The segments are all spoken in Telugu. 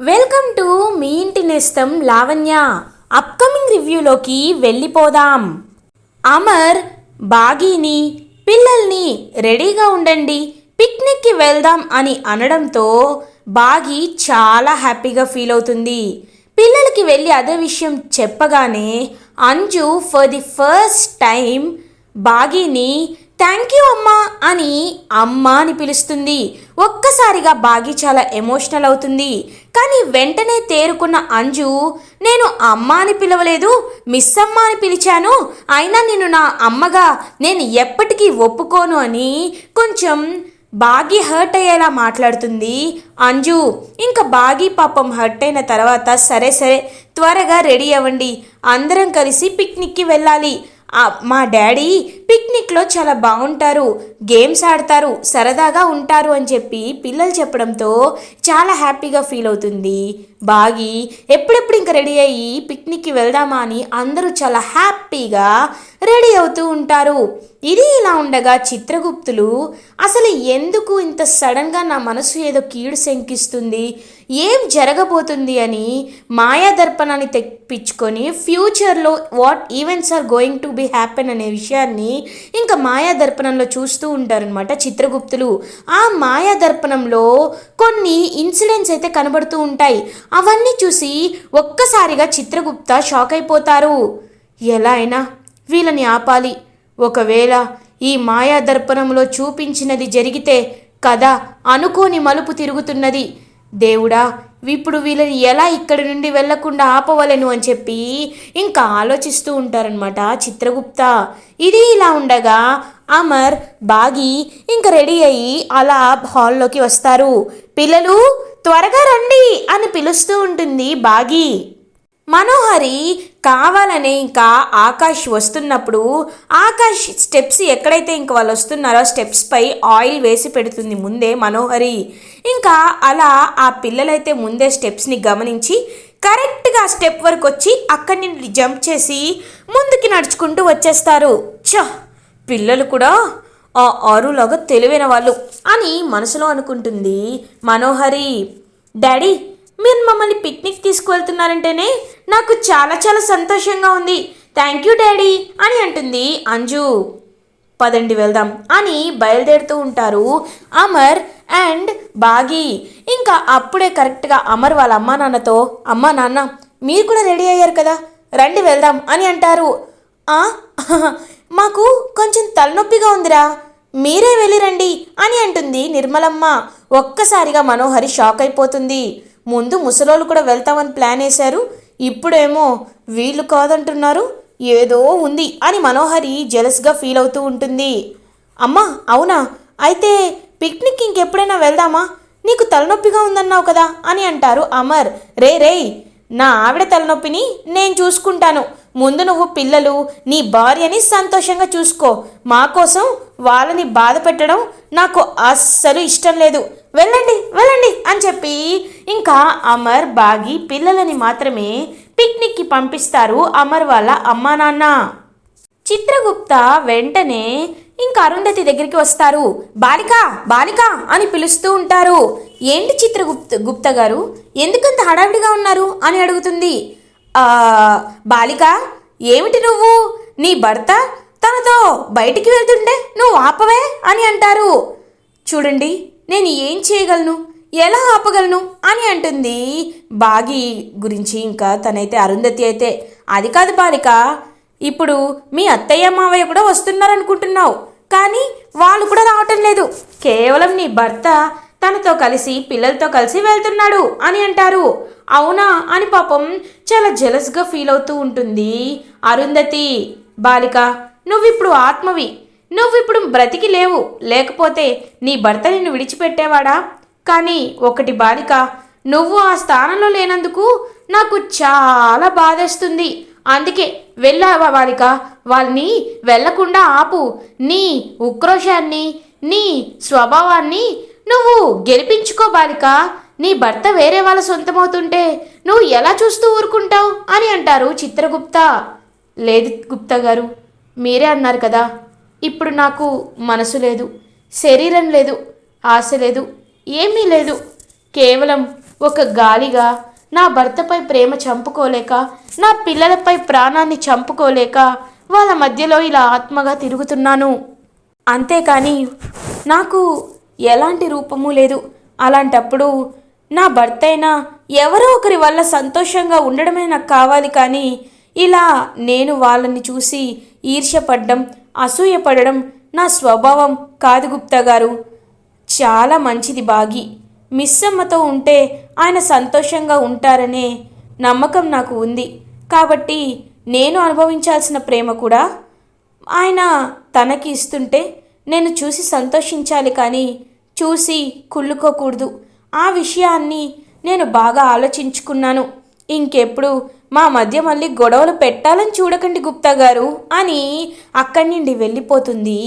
వెల్కమ్ టు మీ ఇంటి నేస్తం లావణ్య. అప్కమింగ్ రివ్యూలోకి వెళ్ళిపోదాం. అమర్ బాగీని పిల్లల్ని రెడీగా ఉండండి పిక్నిక్కి వెళ్దాం అని అనడంతో బాగి చాలా హ్యాపీగా ఫీల్ అవుతుంది. పిల్లలకి వెళ్ళి అదే విషయం చెప్పగానే Anju for the first time బాగీని thank you అమ్మా అని అమ్మ అని పిలుస్తుంది. ఒక్కసారిగా బాగి చాలా ఎమోషనల్ అవుతుంది. కానీ వెంటనే తేరుకున్న అంజు నేను అమ్మ అని పిలవలేదు మిస్ అమ్మ అని పిలిచాను. అయినా నేను నా అమ్మగా నేను ఎప్పటికీ ఒప్పుకోను అని కొంచెం బాగి హర్ట్ అయ్యేలా మాట్లాడుతుంది అంజు. ఇంకా బాగి పాపం హర్ట్ అయిన తర్వాత సరే సరే త్వరగా రెడీ అవ్వండి. అందరం కలిసి పిక్నిక్కి వెళ్ళాలి. మా డాడీ పిక్నిక్లో చాలా బాగుంటారు గేమ్స్ ఆడతారు సరదాగా ఉంటారు అని చెప్పి పిల్లలు చెప్పడంతో చాలా హ్యాపీగా ఫీల్ అవుతుంది. బాగి ఎప్పుడెప్పుడు ఇంకా రెడీ అయ్యి పిక్నిక్కి వెళ్దామా అని అందరూ చాలా హ్యాపీగా రెడీ అవుతూ ఉంటారు. ఇది ఇలా ఉండగా చిత్రగుప్తులు అసలు ఎందుకు ఇంత సడన్గా నా మనసు ఏదో కీడు శంకిస్తుంది? ఏం జరగబోతుంది అని మాయా దర్పణాన్ని తెప్పించుకొని ఫ్యూచర్లో what events are going to be happen అనే విషయాన్ని ఇంకా మాయా దర్పణంలో చూస్తూ ఉంటారనమాట చిత్రగుప్తులు. ఆ మాయా దర్పణంలో కొన్ని ఇన్సిడెంట్స్ అయితే కనబడుతూ ఉంటాయి. అవన్నీ చూసి ఒక్కసారిగా చిత్రగుప్త షాక్ అయిపోతారు. ఎలా అయినా వీళ్ళని ఆపాలి. ఒకవేళ ఈ మాయా దర్పణంలో చూపించినది జరిగితే కథ అనుకోని మలుపు తిరుగుతున్నది. దేవుడా ఇప్పుడు వీళ్ళని ఎలా ఇక్కడి నుండి వెళ్ళకుండా ఆపవలను అని చెప్పి ఇంకా ఆలోచిస్తూ ఉంటారనమాట చిత్రగుప్త. ఇది ఇలా ఉండగా అమర్ బాగి ఇంకా రెడీ అయ్యి అలా హాల్లోకి వస్తారు. పిల్లలు త్వరగా రండి అని పిలుస్తూ ఉంటుంది బాగి. మనోహరి కావాలనే ఇంకా ఆకాష్ వస్తున్నప్పుడు ఆకాష్ స్టెప్స్ ఎక్కడైతే ఇంక వాళ్ళు వస్తున్నారో స్టెప్స్ పై ఆయిల్ వేసి పెడుతుంది ముందే మనోహరి. ఇంకా అలా ఆ పిల్లలైతే ముందే స్టెప్స్ని గమనించి కరెక్ట్గా స్టెప్ వరకు వచ్చి అక్కడి నుండి జంప్ చేసి ముందుకి నడుచుకుంటూ వచ్చేస్తారు. చ పిల్లలు కూడా ఆ ఆరులాగా తెలివైన వాళ్ళు అని మనసులో అనుకుంటుంది మనోహరి. డాడీ మీరు మమ్మల్ని పిక్నిక్ తీసుకువెళ్తున్నారంటేనే నాకు చాలా చాలా సంతోషంగా ఉంది. థ్యాంక్ యూ డాడీ అని అంటుంది అంజు. పదండి వెళ్దాం అని బయలుదేరుతూ ఉంటారు అమర్ అండ్ బాగి. ఇంకా అప్పుడే కరెక్ట్గా అమర్ వాళ్ళ అమ్మా నాన్నతో అమ్మా నాన్న మీరు కూడా రెడీ అయ్యారు కదా రండి వెళ్దాం అని అంటారు. మాకు కొంచెం తలనొప్పిగా ఉందిరా మీరే వెళ్ళిరండి అని అంటుంది నిర్మలమ్మ. ఒక్కసారిగా మనోహరి షాక్ అయిపోతుంది. ముందు ముసలోళ్ళు కూడా వెళ్తామని ప్లాన్ వేశారు. ఇప్పుడేమో వీళ్ళు కాదంటున్నారు. ఏదో ఉంది అని మనోహరి జెలస్గా ఫీల్ అవుతూ ఉంటుంది. అమ్మా అవునా? అయితే పిక్నిక్ ఇంకెప్పుడైనా వెళ్దామా? నీకు తలనొప్పిగా ఉందన్నావు కదా అని అంటారు అమర్. రే రే నా ఆవిడ తలనొప్పిని నేను చూసుకుంటాను. ముందు నువ్వు పిల్లలు నీ భార్యని సంతోషంగా చూసుకో. మా కోసం వాళ్ళని బాధ పెట్టడం నాకు అస్సలు ఇష్టం లేదు. వెళ్ళండి వెళ్ళండి అని చెప్పి ఇంకా అమర్ బాగి పిల్లలని మాత్రమే పిక్నిక్కి పంపిస్తారు అమర్ వాళ్ళ అమ్మా నాన్న. చిత్రగుప్త వెంటనే ఇంకా అరుంధతి దగ్గరికి వస్తారు. బాలిక బాలిక అని పిలుస్తూ ఉంటారు. ఏంటి చిత్రగుప్త గుప్త గారు? ఎందుకంత హడావిడిగా ఉన్నారు అని అడుగుతుంది. బాలిక ఏమిటి నువ్వు? నీ భర్త తనతో బయటికి వెళ్తుంటే నువ్వు ఆపవే అని అంటారు. చూడండి నేను ఏం చేయగలను? ఎలా ఆపగలను అని అంటుంది. బాగి గురించి ఇంకా తనైతే అరుంధతి అయితే అది కాదు బాలిక ఇప్పుడు మీ అత్తయ్య మావయ్య కూడా వస్తున్నారనుకుంటున్నావు. కానీ వాళ్ళు కూడా రావటం లేదు. కేవలం నీ భర్త తనతో కలిసి పిల్లలతో కలిసి వెళ్తున్నాడు అని అంటారు. అవునా అని పాపం చాలా జెలస్గా ఫీల్ అవుతూ ఉంటుంది. అరుంధతి బాలిక నువ్విప్పుడు ఆత్మవి. నువ్విప్పుడు బ్రతికి లేవు. లేకపోతే నీ భర్త నిన్ను విడిచిపెట్టేవాడా? కానీ ఒకటి బాలిక నువ్వు ఆ స్థానంలో లేనందుకు నాకు చాలా బాధేస్తుంది. అందుకే వెళ్ళావా బాలిక? వాళ్ళని వెళ్ళకుండా ఆపు. నీ ఉక్రోషాన్ని నీ స్వభావాన్ని నువ్వు గెలిపించుకో బాలిక. నీ భర్త వేరే వాళ్ళ సొంతమవుతుంటే నువ్వు ఎలా చూస్తూ ఊరుకుంటావు అని అంటారు చిత్రగుప్త. లేదు గుప్తా గారు మీరే అన్నారు కదా. ఇప్పుడు నాకు మనసు లేదు శరీరం లేదు ఆశ లేదు ఏమీ లేదు. కేవలం ఒక గాలిగా నా భర్తపై ప్రేమ చంపుకోలేక నా పిల్లలపై ప్రాణాన్ని చంపుకోలేక వాళ్ళ మధ్యలో ఇలా ఆత్మగా తిరుగుతున్నాను. అంతేకాని నాకు ఎలాంటి రూపము లేదు. అలాంటప్పుడు నా భర్త అయినా ఎవరో ఒకరి వల్ల సంతోషంగా ఉండడమే నాకు కావాలి కానీ ఇలా నేను వాళ్ళని చూసి ఈర్ష్యపడ్డం అసూయపడడం నా స్వభావం కాదు గుప్తా గారు. చాలా మంచిది బాగి. మిస్సమ్మతో ఉంటే ఆయన సంతోషంగా ఉంటారనే నమ్మకం నాకు ఉంది. కాబట్టి నేను అనుభవించాల్సిన ప్రేమ కూడా ఆయన తనకి ఇస్తుంటే నేను చూసి సంతోషించాలి కానీ చూసి కుళ్ళుకోకూడదు. ఆ విషయాన్ని నేను బాగా ఆలోచించుకున్నాను. ఇంకెప్పుడు మా మధ్య మళ్ళీ గొడవలు పెట్టాలని చూడకండి గుప్తా గారు అని అక్కడి నుండి వెళ్ళిపోతుంది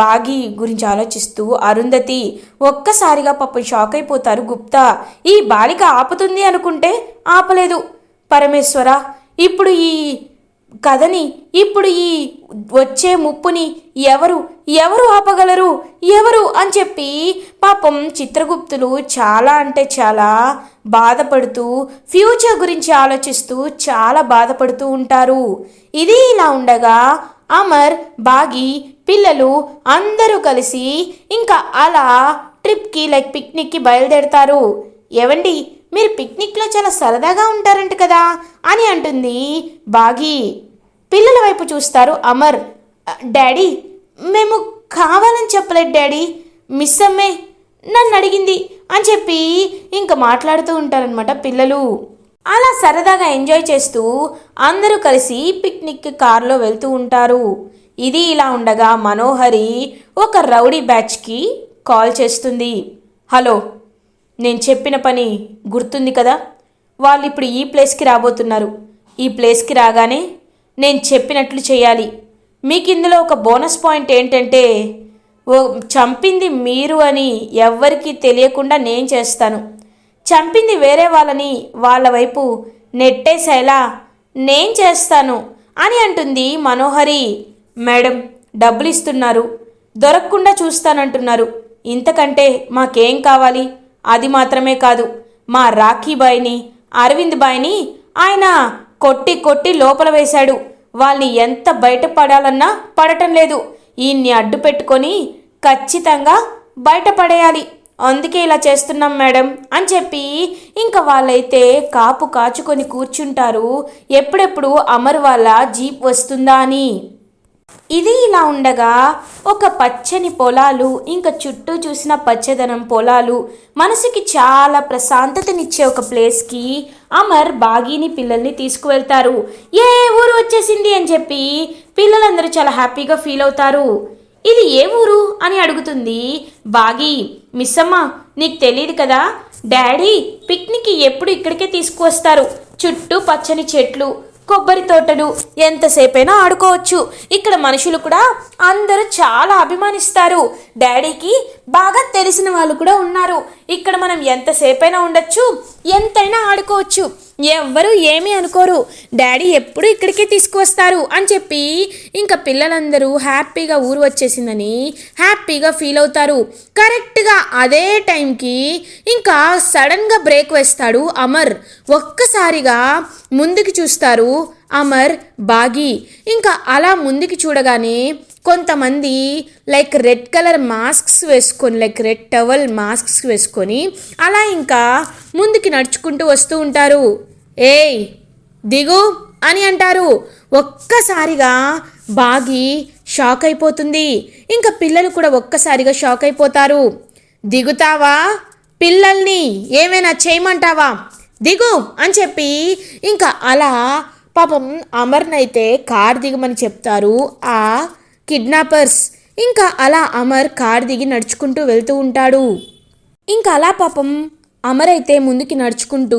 బాగి గురించి ఆలోచిస్తూ. అరుంధతి ఒక్కసారిగా పాపం షాక్ అయిపోతారు గుప్తా. ఈ బాలిక ఆపుతుంది అనుకుంటే ఆపలేదు. పరమేశ్వర ఇప్పుడు ఈ కథని ఇప్పుడు ఈ వచ్చే ముప్పుని ఎవరు ఎవరు ఆపగలరు ఎవరు అని చెప్పి పాపం చిత్రగుప్తులు చాలా అంటే చాలా బాధపడుతూ ఫ్యూచర్ గురించి ఆలోచిస్తూ చాలా బాధపడుతూ ఉంటారు. ఇది ఇలా ఉండగా అమర్ బాగి పిల్లలు అందరూ కలిసి ఇంకా అలా ట్రిప్కి లైక్ పిక్నిక్కి బయలుదేరతారు. ఏవండి? మీరు పిక్నిక్లో చాలా సరదాగా ఉంటారంట కదా అని అంటుంది బాగి. పిల్లల వైపు చూస్తారు అమర్. డాడీ మేము కావాలని చెప్పలేదు డాడీ. మిస్ అమ్మే నన్ను అడిగింది అని చెప్పి ఇంకా మాట్లాడుతూ ఉంటారనమాట పిల్లలు. అలా సరదాగా ఎంజాయ్ చేస్తూ అందరూ కలిసి పిక్నిక్ కారులో వెళ్తూ ఉంటారు. ఇది ఇలా ఉండగా మనోహరి ఒక రౌడీ బ్యాచ్కి కాల్ చేస్తుంది. హలో నేను చెప్పిన పని గుర్తుంది కదా? వాళ్ళు ఇప్పుడు ఈ ప్లేస్కి రాబోతున్నారు. ఈ ప్లేస్కి రాగానే నేను చెప్పినట్లు చేయాలి. మీకు ఇందులో ఒక బోనస్ పాయింట్ ఏంటంటే ఓ చంపింది మీరు అని ఎవ్వరికీ తెలియకుండా నేను చేస్తాను. చంపింది వేరే వాళ్ళని వాళ్ళ వైపు నెట్టేసేలా నేను చేస్తాను అని అంటుంది మనోహరి. మేడం డబ్బులు ఇస్తున్నారు దొరకకుండా చూస్తానంటున్నారు. ఇంతకంటే మాకేం కావాలి? అది మాత్రమే కాదు మా రాఖీబాయిని అరవింద్ బాయిని ఆయన కొట్టి కొట్టి లోపల వేశాడు. వాళ్ళని ఎంత బయటపడాలన్నా పడటం లేదు. ఈయన్ని అడ్డు పెట్టుకొని ఖచ్చితంగా బయటపడేయాలి. అందుకే ఇలా చేస్తున్నాం మేడం అని చెప్పి ఇంకా వాళ్ళైతే కాపు కాచుకొని కూర్చుంటారు. ఎప్పుడెప్పుడు అమర్ వాళ్ళ జీప్ వస్తుందా అని. ఇది ఇలా ఉండగా ఒక పచ్చని పొలాలు ఇంకా చుట్టూ చూసిన పచ్చదనం పొలాలు మనసుకి చాలా ప్రశాంతతనిచ్చే ఒక ప్లేస్కి అమర్ బాగీని పిల్లల్ని తీసుకువెళ్తారు. ఏ ఊరు వచ్చేసింది అని చెప్పి పిల్లలందరూ చాలా హ్యాపీగా ఫీల్ అవుతారు. ఇది ఏ ఊరు అని అడుగుతుంది బాగి. మిస్సమ్మ నీకు తెలియదు కదా? డాడీ పిక్నిక్ ఎప్పుడు ఇక్కడికే తీసుకువస్తారు. చుట్టూ పచ్చని చెట్లు కొబ్బరి తోటలు ఎంతసేపైనా ఆడుకోవచ్చు. ఇక్కడ మనుషులు కూడా అందరూ చాలా అభిమానిస్తారు. డాడీకి బాగా తెలిసిన వాళ్ళు కూడా ఉన్నారు. ఇక్కడ మనం ఎంతసేపైనా ఉండొచ్చు ఎంతైనా ఆడుకోవచ్చు. ఎవ్వరూ ఏమీ అనుకోరు. డాడీ ఎప్పుడు ఇక్కడికే తీసుకువస్తారు అని చెప్పి ఇంకా పిల్లలందరూ హ్యాపీగా ఊరు వచ్చేసిందని హ్యాపీగా ఫీల్ అవుతారు. కరెక్ట్గా అదే టైంకి ఇంకా సడన్గా బ్రేక్ వేస్తాడు అమర్. ఒక్కసారిగా ముందుకు చూస్తారు అమర్ బాగి. ఇంకా అలా ముందుకు చూడగానే కొంతమంది లైక్ రెడ్ కలర్ మాస్క్స్ వేసుకొని లైక్ రెడ్ టవల్ మాస్క్స్ వేసుకొని అలా ఇంకా ముందుకి నడుచుకుంటూ వస్తూ ఉంటారు. ఏయ్ దిగు అని అంటారు. ఒక్కసారిగా బాగి షాక్ అయిపోతుంది. ఇంకా పిల్లలు కూడా ఒక్కసారిగా షాక్ అయిపోతారు. దిగుతావా? పిల్లల్ని ఏమైనా చేయమంటావా? దిగు అని చెప్పి ఇంకా అలా పాపం అమర్నైతే కార్ దిగమని చెప్తారు. ఆ కిడ్నాపర్స్. ఇంకా అలా అమర్ కారు దిగి నడుచుకుంటూ వెళ్తూ ఉంటాడు. ఇంకా అలా పాపం అమర్ అయితే ముందుకి నడుచుకుంటూ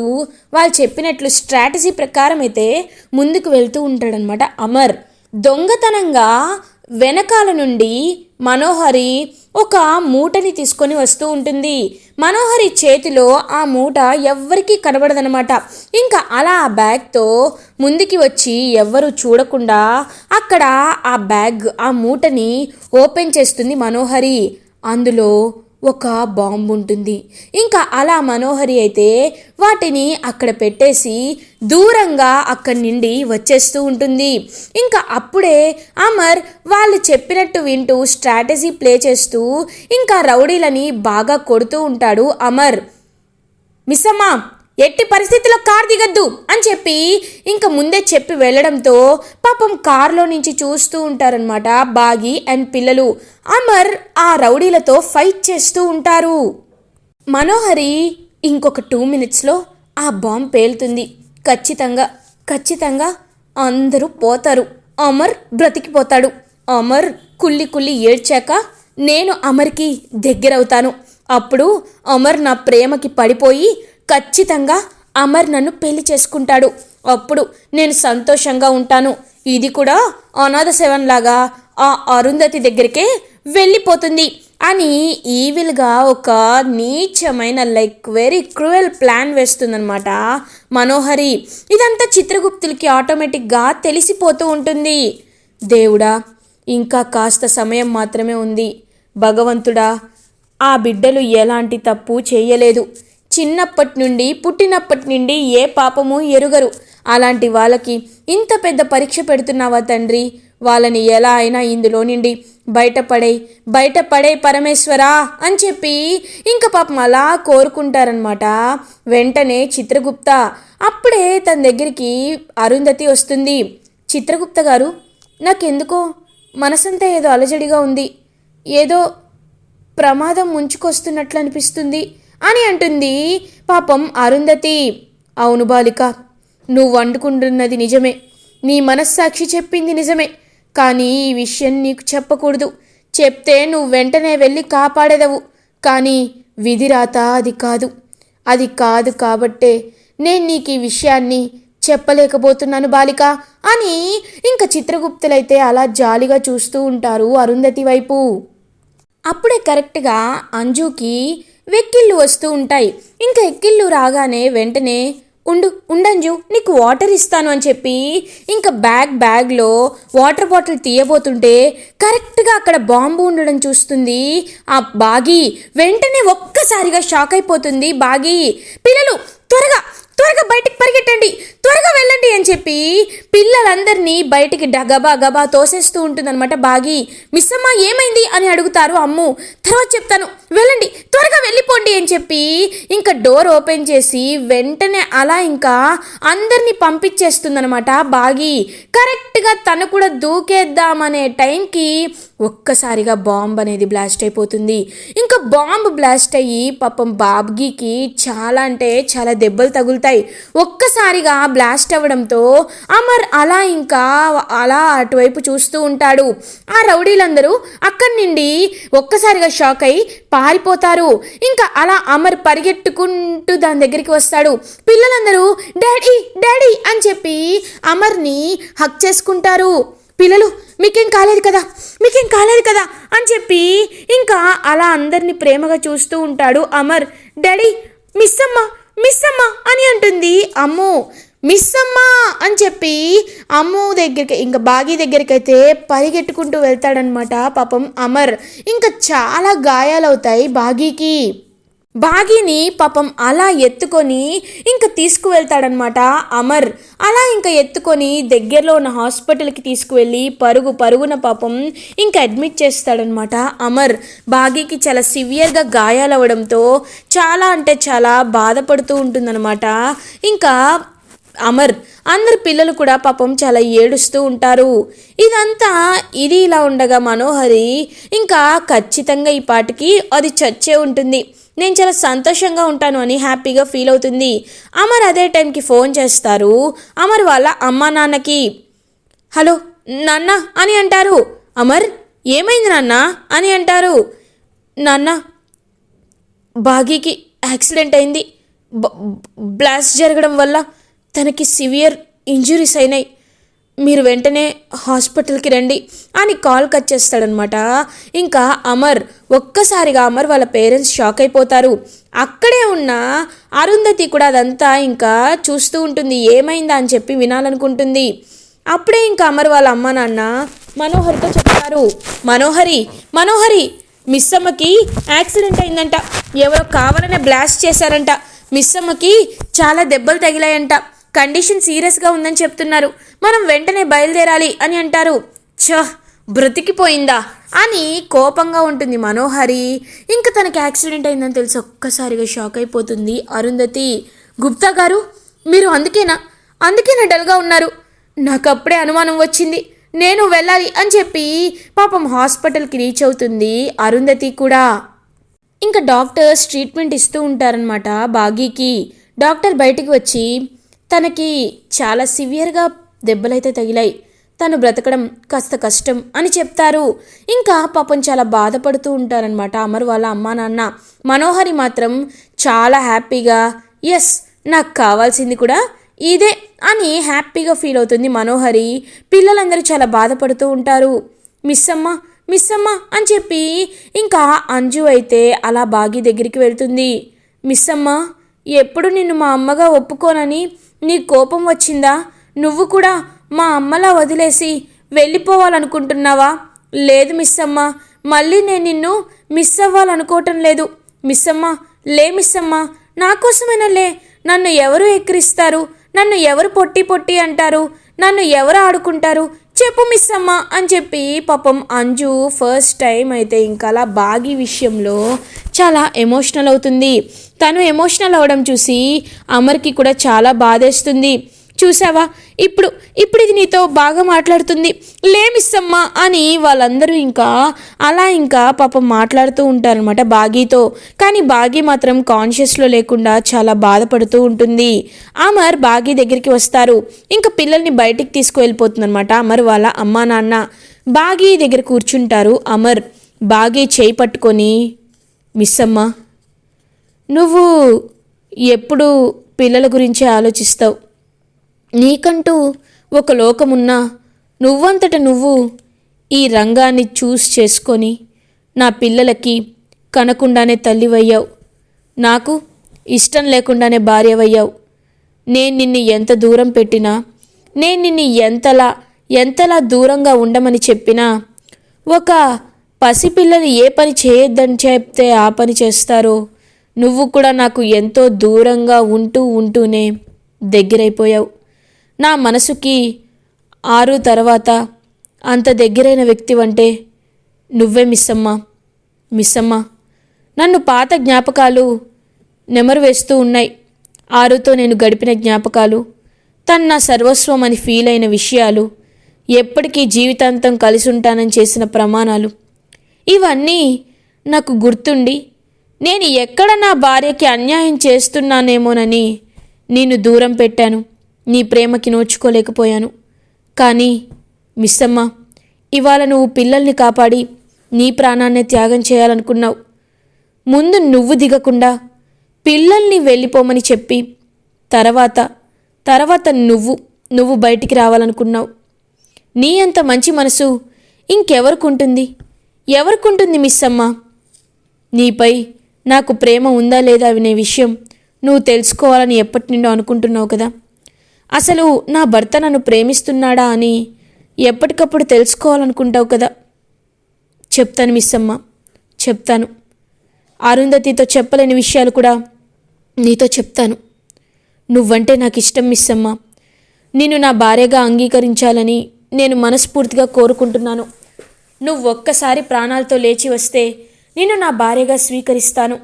వాళ్ళు చెప్పినట్లు స్ట్రాటజీ ప్రకారం అయితే ముందుకు వెళ్తూ ఉంటాడనమాట అమర్. దొంగతనంగా వెనకాల నుండి మనోహరి ఒక మూటని తీసుకొని వస్తూ ఉంటుంది. మనోహరి చేతిలో ఆ మూట ఎవ్వరికీ కనబడదనమాట ఇంకా అలా ఆ బ్యాగ్తో ముందుకి వచ్చి ఎవ్వరు చూడకుండా అక్కడ ఆ బ్యాగ్ ఆ మూటని ఓపెన్ చేస్తుంది మనోహరి. అందులో ఒక బాంబు ఉంటుంది. ఇంకా అలా మనోహరి అయితే వాటిని అక్కడ పెట్టేసి దూరంగా అక్కడి నుండి వచ్చేస్తూ ఉంటుంది. ఇంకా అప్పుడే అమర్ వాళ్ళు చెప్పినట్టు వింటూ స్ట్రాటజీ ప్లే చేస్తూ ఇంకా రౌడీలని బాగా కొడుతూ ఉంటాడు అమర్. మిస్సమ్మా ఎట్టి పరిస్థితిలో కార్ దిగద్దు అని చెప్పి ఇంకా ముందే చెప్పి వెళ్ళడంతో పాపం కారులో నుంచి చూస్తూ ఉంటారనమాట బాగి అండ్ పిల్లలు. అమర్ ఆ రౌడీలతో ఫైట్ చేస్తూ ఉంటారు. మనోహరి ఇంకొక టూ మినిట్స్లో ఆ బాంబ్ పేలుతుంది. ఖచ్చితంగా ఖచ్చితంగా అందరూ పోతారు. అమర్ బ్రతికిపోతాడు. అమర్ కుల్లి కుల్లి ఏడ్చాక నేను అమర్కి దగ్గరవుతాను. అప్పుడు అమర్ నా ప్రేమకి పడిపోయి ఖచ్చితంగా అమర్ నన్ను పెళ్ళి చేసుకుంటాడు. అప్పుడు నేను సంతోషంగా ఉంటాను. ఇది కూడా అనాథ సెవెన్ లాగా ఆ అరుంధతి దగ్గరికే వెళ్ళిపోతుంది అని ఈవిల్గా ఒక నీచమైన లైక్ వెరీ క్రూయల్ ప్లాన్ వేస్తుందన్నమాట మనోహరి. ఇదంతా చిత్రగుప్తులకి ఆటోమేటిక్గా తెలిసిపోతూ ఉంటుంది. దేవుడా ఇంకా కాస్త సమయం మాత్రమే ఉంది. భగవంతుడా ఆ బిడ్డలు ఎలాంటి తప్పు చేయలేదు. చిన్నప్పటి నుండి పుట్టినప్పటి నుండి ఏ పాపము ఎరుగరు. అలాంటి వాళ్ళకి ఇంత పెద్ద పరీక్ష పెడుతున్నావా తండ్రి? వాళ్ళని ఎలా అయినా ఇందులో నుండి బయటపడే బయటపడే పరమేశ్వరా అని చెప్పి ఇంకా పాపం అలా కోరుకుంటారనమాట వెంటనే చిత్రగుప్త అప్పుడే తన దగ్గరికి అరుంధతి వస్తుంది. చిత్రగుప్త గారు నాకెందుకో మనసంతా ఏదో అలజడిగా ఉంది. ఏదో ప్రమాదం ముంచుకొస్తున్నట్లు అనిపిస్తుంది. అని అంటుంది. పాపం అరుంధతి. అవును బాలిక నువ్వు వండుకుంటున్నది నిజమే. నీ మనస్సాక్షి చెప్పింది నిజమే. కానీ ఈ విషయం నీకు చెప్పకూడదు. చెప్తే నువ్వు వెంటనే వెళ్ళి కాపాడేదవు. కానీ విధిరాత అది కాదు. అది కాదు కాబట్టే నేను నీకు ఈ విషయాన్ని చెప్పలేకపోతున్నాను బాలిక అని ఇంకా చిత్రగుప్తులైతే అలా జాలిగా చూస్తూ ఉంటారు అరుంధతి వైపు. అప్పుడే కరెక్ట్గా అంజుకి వెక్కిళ్ళు వస్తూ ఉంటాయి. ఇంకా ఎక్కిళ్ళు రాగానే వెంటనే ఉండు ఉండంజు నీకు వాటర్ ఇస్తాను అని చెప్పి ఇంకా బ్యాగ్ బ్యాగ్లో వాటర్ బాటిల్ తీయబోతుంటే కరెక్ట్గా అక్కడ బాంబు ఉండడం చూస్తుంది. ఆ బాగి వెంటనే ఒక్కసారిగా షాక్ అయిపోతుంది. బాగి పిల్లలు త్వరగా త్వరగా బయటికి పరిగెట్టండి త్వరగా వెళ్ళండి అని చెప్పి పిల్లలందరినీ బయటికి డగబా గబా తోసేస్తూ ఉంటుందన్నమాట. బాగి మిస్సమ్మ ఏమైంది అని అడుగుతారు అమ్ము. తర్వాత చెప్తాను వెళ్ళండి త్వరగా వెళ్ళిపోండి అని చెప్పి ఇంకా డోర్ ఓపెన్ చేసి వెంటనే అలా ఇంకా అందరినీ పంపించేస్తుందనమాట బాగి. కరెక్ట్గా తను కూడా దూకేద్దామనే టైంకి ఒక్కసారిగా బాంబ్ అనేది బ్లాస్ట్ అయిపోతుంది. ఇంకా బాంబ్ బ్లాస్ట్ అయ్యి పాపం బాబ్గీకి చాలా అంటే చాలా దెబ్బలు తగులుతాయి. ఒక్కసారిగా బ్లాస్ట్ అవ్వడంతో అమర్ అలా ఇంకా అలా అటువైపు చూస్తూ ఉంటాడు. ఆ రౌడీలందరూ అక్కడి నుండి ఒక్కసారిగా షాక్ అయి పారిపోతారు. ఇంకా అలా అమర్ పరిగెట్టుకుంటూ దాని దగ్గరికి వస్తాడు. పిల్లలందరూ డాడీ డాడీ అని చెప్పి అమర్ని హక్ చేసుకుంటారు. పిల్లలు మీకేం కాలేదు కదా? మీకేం కాలేదు కదా? అని చెప్పి ఇంకా అలా అందరినీ ప్రేమగా చూస్తూ ఉంటాడు అమర్. డాడీ మిస్ అమ్మ మిస్ అమ్మ అని అంటుంది అమ్ము. మిస్ అమ్మ అని చెప్పి అమ్ము దగ్గరికి ఇంకా బాగి దగ్గరికి అయితే పరిగెట్టుకుంటూ వెళ్తాడనమాట పాపం అమర్. ఇంకా చాలా గాయాలవుతాయి బాగీకి. బాగీని పాపం అలా ఎత్తుకొని ఇంకా తీసుకువెళ్తాడనమాట అమర్. అలా ఇంకా ఎత్తుకొని దగ్గరలో ఉన్న హాస్పిటల్కి తీసుకువెళ్ళి పరుగు పరుగున పాపం ఇంకా అడ్మిట్ చేస్తాడనమాట అమర్. బాగీకి చాలా సివియర్గా గాయాలవ్వడంతో చాలా అంటే చాలా బాధపడుతూ ఉంటుందన్నమాట. ఇంకా అమర్ అందరు పిల్లలు కూడా పాపం చాలా ఏడుస్తూ ఉంటారు. ఇదంతా ఇది ఇలా ఉండగా మనోహరి ఇంకా ఖచ్చితంగా ఈ పాటకి అది చచ్చే ఉంటుంది. నేను చాలా సంతోషంగా ఉంటాను అని హ్యాపీగా ఫీల్ అవుతుంది. అమర్ అదే టైంకి ఫోన్ చేస్తారు. అమర్ వాళ్ళ అమ్మ నాన్నకి హలో నాన్న అని అంటారు. అమర్ ఏమైంది నాన్న? అని అంటారు. నాన్న బాగీకి యాక్సిడెంట్ అయింది. బ్లాస్ట్ జరగడం వల్ల తనకి సివియర్ ఇంజురీస్ అయినాయి. మీరు వెంటనే హాస్పిటల్కి రండి అని కాల్ కట్ చేస్తాడనమాట ఇంకా అమర్ ఒక్కసారిగా అమర్ వాళ్ళ పేరెంట్స్ షాక్ అయిపోతారు. అక్కడే ఉన్న అరుంధతి కూడా అదంతా ఇంకా చూస్తూ ఉంటుంది. ఏమైందా అని చెప్పి వినాలనుకుంటుంది. అప్పుడే ఇంకా అమర్ వాళ్ళ అమ్మ నాన్న మనోహరితో చెప్తారు మనోహరి మనోహరి మిస్ అమ్మకి యాక్సిడెంట్ అయిందంట. ఎవరో కావాలనే బ్లాస్ట్ చేశారంట. మిస్ అమ్మకి చాలా దెబ్బలు తగిలాయంట. కండిషన్ సీరియస్గా ఉందని చెప్తున్నారు. మనం వెంటనే బయలుదేరాలి అని అంటారు. ఛ బ్రతికిపోయిందా? అని కోపంగా ఉంటుంది మనోహరి. ఇంకా తనకి యాక్సిడెంట్ అయిందని తెలిసి ఒక్కసారిగా షాక్ అయిపోతుంది అరుంధతి. గుప్తా గారు మీరు అందుకేనా? అందుకేనా డల్గా ఉన్నారు? నాకు అప్పుడే అనుమానం వచ్చింది. నేను వెళ్ళాలి అని చెప్పి పాపం హాస్పిటల్కి రీచ్ అవుతుంది అరుంధతి కూడా. ఇంకా డాక్టర్స్ ట్రీట్మెంట్ ఇస్తూ ఉంటారనమాట బాగీకి. డాక్టర్ బయటికి వచ్చి తనకి చాలా సివియర్గా దెబ్బలైతే తగిలాయి. తను బ్రతకడం కాస్త కష్టం అని చెప్తారు. ఇంకా పాపం చాలా బాధపడుతూ ఉంటారనమాట అమర్ వాళ్ళ అమ్మా నాన్న. మనోహరి మాత్రం చాలా హ్యాపీగా ఎస్ నాకు కావాల్సింది కూడా ఇదే అని హ్యాపీగా ఫీల్ అవుతుంది మనోహరి. పిల్లలందరూ చాలా బాధపడుతూ ఉంటారు. మిస్ అమ్మ మిస్ అమ్మ అని చెప్పి ఇంకా అంజు అయితే అలా బాగి దగ్గరికి వెళ్తుంది. మిస్ అమ్మ ఎప్పుడు నిన్ను మా అమ్మగా ఒప్పుకోనని నీ కోపం వచ్చిందా? నువ్వు కూడా మా అమ్మలా వదిలేసి వెళ్ళిపోవాలనుకుంటున్నావా? లేదు మిస్ అమ్మ మళ్ళీ నేను నిన్ను మిస్ అవ్వాలనుకోవటం లేదు. మిస్ అమ్మ లే మిస్ అమ్మ నా కోసమైనా లే. నన్ను ఎవరు ఎక్కిరిస్తారు? నన్ను ఎవరు పొట్టి పొట్టి అంటారు? నన్ను ఎవరు ఆడుకుంటారు? చెప్పు మిస్ అమ్మ అని చెప్పి పాపం అంజు ఫస్ట్ టైం అయితే ఇంకా అలా బాగి విషయంలో చాలా ఎమోషనల్ అవుతుంది. తను ఎమోషనల్ అవడం చూసి అమర్కి కూడా చాలా బాధేస్తుంది. చూసావా ఇప్పుడు ఇప్పుడు ఇది నీతో బాగా మాట్లాడుతుంది. లేమిస్తమ్మా అని వాళ్ళందరూ ఇంకా అలా ఇంకా పాపం మాట్లాడుతూ ఉంటారనమాట బాగీతో. కానీ బాగీ మాత్రం కాన్షియస్లో లేకుండా చాలా బాధపడుతూ ఉంటుంది. అమర్ బాగీ దగ్గరికి వస్తారు. ఇంకా పిల్లల్ని బయటికి తీసుకువెళ్ళిపోతుందనమాట అమర్ వాళ్ళ అమ్మా నాన్న. బాగీ దగ్గర కూర్చుంటారు అమర్. బాగీ చేయి పట్టుకొని మిస్ అమ్మా నువ్వు ఎప్పుడు పిల్లల గురించే ఆలోచిస్తావు? నీకంటూ ఒక లోకమున్నా నువ్వంతట నువ్వు ఈ రంగాన్ని చూస్ చేసుకొని నా పిల్లలకి కనకుండానే తల్లివయ్యావు. నాకు ఇష్టం లేకుండానే భార్యవయ్యావు. నేను నిన్ను ఎంత దూరం పెట్టినా నేను నిన్ను ఎంతలా ఎంతలా దూరంగా ఉండమని చెప్పినా ఒక పసిపిల్లని ఏ పని చేయొద్దని చెప్తే ఆ పని చేస్తారో నువ్వు కూడా నాకు ఎంతో దూరంగా ఉంటూ ఉంటూనే దగ్గరైపోయావు. నా మనసుకి ఆరు తర్వాత అంత దగ్గరైన వ్యక్తివంటే నువ్వే మిస్సమ్మా మిస్సమ్మా. నన్ను పాత జ్ఞాపకాలు నెమరు వేస్తూ ఉన్నాయి. ఆరుతో నేను గడిపిన జ్ఞాపకాలు తను నా సర్వస్వం అని ఫీల్ అయిన విషయాలు ఎప్పటికీ జీవితాంతం కలిసి ఉంటానని చేసిన ప్రమాణాలు. ఇవన్నీ నాకు గుర్తుండి నేను ఎక్కడ నా భార్యకి అన్యాయం చేస్తున్నానేమోనని నేను దూరం పెట్టాను. నీ ప్రేమకి నోచుకోలేకపోయాను. కానీ మిస్సమ్మ ఇవాళ నువ్వు పిల్లల్ని కాపాడి నీ ప్రాణాన్ని త్యాగం చేయాలనుకున్నావు. ముందు నువ్వు దిగకుండా పిల్లల్ని వెళ్ళిపోమని చెప్పి తర్వాత తర్వాత నువ్వు నువ్వు బయటికి రావాలనుకున్నావు. నీ అంత మంచి మనసు ఇంకెవరికుంటుంది? ఎవరికుంటుంది మిస్ అమ్మ నీపై నాకు ప్రేమ ఉందా లేదా అనే విషయం నువ్వు తెలుసుకోవాలని ఎప్పటి నుండో అనుకుంటున్నావు కదా. అసలు నా భర్త నన్ను ప్రేమిస్తున్నాడా అని ఎప్పటికప్పుడు తెలుసుకోవాలనుకుంటావు కదా. చెప్తాను మిస్ అమ్మ చెప్తాను. అరుంధతితో చెప్పలేని విషయాలు కూడా నీతో చెప్తాను. నువ్వంటే నాకు ఇష్టం మిస్ అమ్మ నిన్ను నా భార్యగా అంగీకరించాలని నేను మనస్ఫూర్తిగా కోరుకుంటున్నాను. నువ్వు ఒక్కసారి ప్రాణాలతో లేచి వస్తే నిన్ను నా భార్యగా స్వీకరిస్తాను.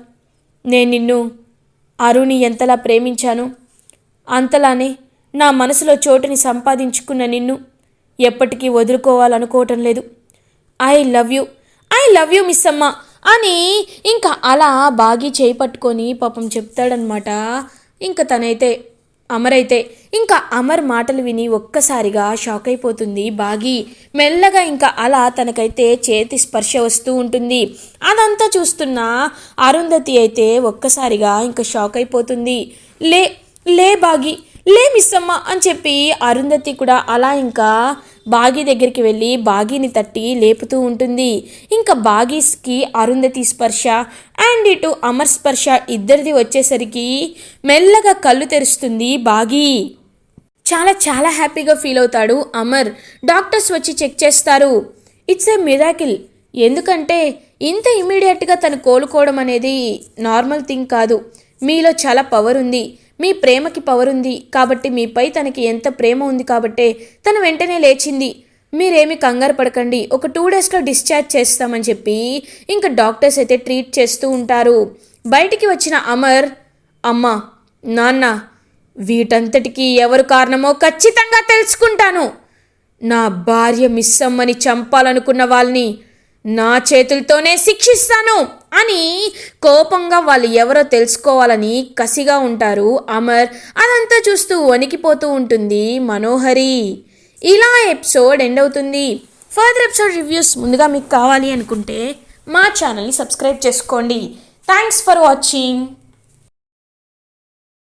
నేను నిన్ను అరుణి ఎంతలా ప్రేమించాను అంతలానే నా మనసులో చోటుని సంపాదించుకున్న నిన్ను ఎప్పటికీ వదులుకోవాలనుకోవటం లేదు. I love you I love you miss అమ్మ అని ఇంకా అలా బాగి చేయి పట్టుకొని పాపం చెప్తాడనమాట ఇంకా తనైతే అమరైతే ఇంకా అమర్ మాటలు విని ఒక్కసారిగా షాక్ అయిపోతుంది. బాగి మెల్లగా ఇంకా అలా తనకైతే చేతి స్పర్శ వస్తూ ఉంటుంది. అదంతా చూస్తున్న అరుంధతి అయితే ఒక్కసారిగా ఇంకా షాక్ అయిపోతుంది. లే లే బాగి లే మిస్సమ్మ అని చెప్పి అరుంధతి కూడా అలా ఇంకా బాగి దగ్గరికి వెళ్ళి బాగీని తట్టి లేపుతూ ఉంటుంది. ఇంకా బాగీస్కి అరుంధతి స్పర్శ అండ్ ఇటు అమర్ స్పర్శ ఇద్దరిది వచ్చేసరికి మెల్లగా కళ్ళు తెరుస్తుంది బాగీ. చాలా చాలా హ్యాపీగా ఫీల్ అవుతాడు అమర్. డాక్టర్స్ వచ్చి చెక్ చేస్తారు. It's a miracle. ఎందుకంటే ఇంత ఇమీడియట్గా తను కోలుకోవడం అనేది నార్మల్ థింగ్ కాదు. మీలో చాలా పవర్ ఉంది. మీ ప్రేమకి పవర్ ఉంది కాబట్టి మీపై తనకి ఎంత ప్రేమ ఉంది కాబట్టే తను వెంటనే లేచింది. మీరేమి కంగారు పడకండి. ఒక టూ డేస్లో డిశ్చార్జ్ చేస్తామని చెప్పి ఇంకా డాక్టర్స్ అయితే ట్రీట్ చేస్తూ ఉంటారు. బయటికి వచ్చిన అమర్ అమ్మ నాన్న వీటంతటికి ఎవరు కారణమో ఖచ్చితంగా తెలుసుకుంటాను. నా భార్య మిస్ అమ్మని చంపాలనుకున్న వాళ్ళని నా చేతులతోనే శిక్షిస్తాను అని కోపంగా వాళ్ళు ఎవరో తెలుసుకోవాలని కసిగా ఉంటారు అమర్. అదంతా చూస్తూ వణికిపోతూ ఉంటుంది మనోహరి. ఇలా ఎపిసోడ్ ఎండ్ అవుతుంది. ఫర్దర్ ఎపిసోడ్ రివ్యూస్ ముందుగా మీకు కావాలి అనుకుంటే మా ఛానల్ని సబ్స్క్రైబ్ చేసుకోండి. Thanks for watching.